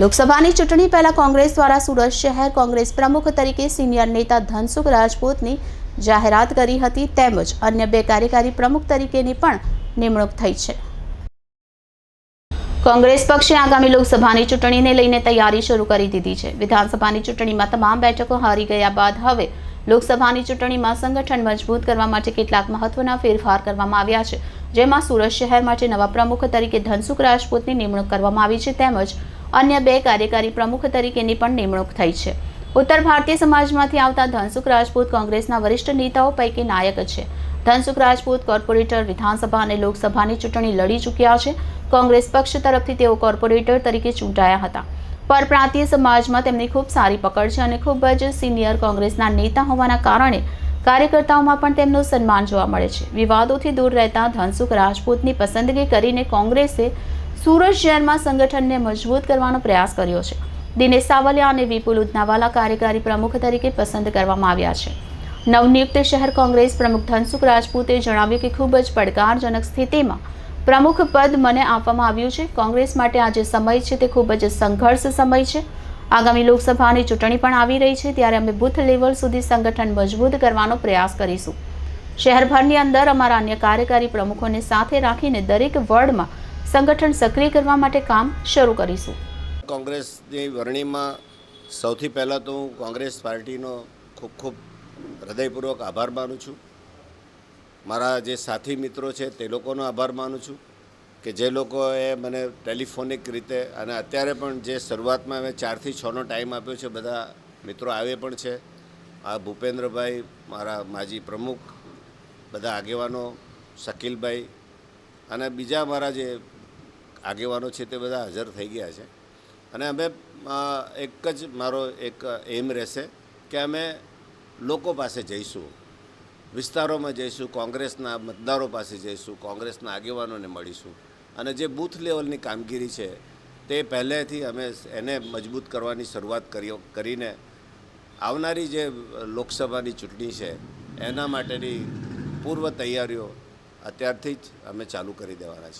લોકસભાની ચૂંટણી પહેલા કોંગ્રેસ દ્વારા સુરત શહેર કોંગ્રેસ પ્રમુખ તરીકે સિનિયર નેતા ધનસુખ રાજપૂતની જાહેરાત કરી હતી તેમજ અન્ય બે કાર્યકારી પ્રમુખ તરીકેની પણ નિમણૂક થઈ છે. કોંગ્રેસ પક્ષે આગામી લોકસભાની ચૂંટણીને લઈને તૈયારી શરૂ કરી દીધી છે. વિધાનસભાની ચૂંટણીમાં તમામ બેઠકો હારી ગયા બાદ હવે લોકસભાની ચૂંટણીમાં સંગઠન મજબૂત કરવા માટે કેટલાક મહત્વના ફેરફાર કરવામાં આવ્યા છે, જેમાં સુરત શહેર માટે નવા પ્રમુખ તરીકે ધનસુખ રાજપૂતની નિમણૂક કરવામાં આવી છે તેમજ અન્ય બે કાર્યકારી પ્રમુખ તરીકેની પણ નિમણૂક થઈ છે. ઉત્તર ભારતીય સમાજમાંથી આવતા ધનસુખ રાજપૂત કોંગ્રેસના વરિષ્ઠ નેતાઓ પૈકી નાયક છે. ધનસુખ રાજપૂત કોર્પોરેટર વિધાનસભા અને લોકસભાની ચૂંટણી લડી ચૂક્યા છે. કોંગ્રેસ પક્ષ તરફથી તેઓ કોર્પોરેટર તરીકે ચૂંટાયા હતા. પરપ્રાંતીય સમાજમાં તેમની ખૂબ સારી પકડ છે અને ખૂબ જ સિનિયર કોંગ્રેસના નેતા હોવાના કારણે કાર્યકર્તાઓમાં પણ તેમનું સન્માન જોવા મળે છે. વિવાદોથી દૂર રહેતા ધનસુખ રાજપૂતની પસંદગી કરીને કોંગ્રેસે સુરત શહેરમાં સંગઠનને મજબૂત કરવાનો પ્રયાસ કર્યો છે. દિનેશ સાવલિયા અને વિપુલ ઉદનાવાલા કાર્યકારી પ્રમુખ તરીકે પસંદ કરવામાં આવ્યા છે. નવનિયુક્ત શહેર કોંગ્રેસ પ્રમુખ ધનસુખ રાજપૂતે જણાવ્યું કે ખૂબ જ પડકારજનક સ્થિતિમાં પ્રમુખ પદ મને આપવામાં આવ્યું છે. કોંગ્રેસ માટે આજે સમય છે તે ખૂબ જ સંઘર્ષ સમય છે. આગામી લોકસભાની ચૂંટણી પણ આવી રહી છે ત્યારે અમે બુથ લેવલ સુધી સંગઠન મજબૂત કરવાનો પ્રયાસ કરીશું. શહેરભરની અંદર અમારા અન્ય કાર્યકારી પ્રમુખોને સાથે રાખીને દરેક વોર્ડમાં સંગઠન સક્રિય કરવા માટે કામ શરૂ કરીશું. કોંગ્રેસની વરણીમાં સૌથી પહેલાં તો હું કોંગ્રેસ પાર્ટીનો ખૂબ ખૂબ હૃદયપૂર્વક આભાર માનું છું. મારા જે સાથી મિત્રો છે તે લોકોનો આભાર માનું છું કે જે લોકોએ મને ટેલિફોનિક રીતે અને અત્યારે પણ જે શરૂઆતમાં મેં ચારથી છનો ટાઈમ આપ્યો છે, બધા મિત્રો આવે પણ છે. આ ભૂપેન્દ્રભાઈ, મારા માજી પ્રમુખ, બધા આગેવાનો શકીલભાઈ અને બીજા મારા જે આગેવાનો છે તે બધા હાજર થઈ ગયા છે. અને અમે એક જ મારો એક એમ રહેશે કે અમે લોકો પાસે જઈશું, વિસ્તારોમાં જઈશું, કોંગ્રેસના મતદારો પાસે જઈશું, કોંગ્રેસના આગેવાનોને મળીશું. અને જે બૂથ લેવલની કામગીરી છે તે પહેલેથી અમે એને મજબૂત કરવાની શરૂઆત કરી કરીને આવનારી જે લોકસભાની ચૂંટણી છે એના માટેની પૂર્વ તૈયારીઓ અત્યારથી જ અમે ચાલુ કરી દેવાના છીએ.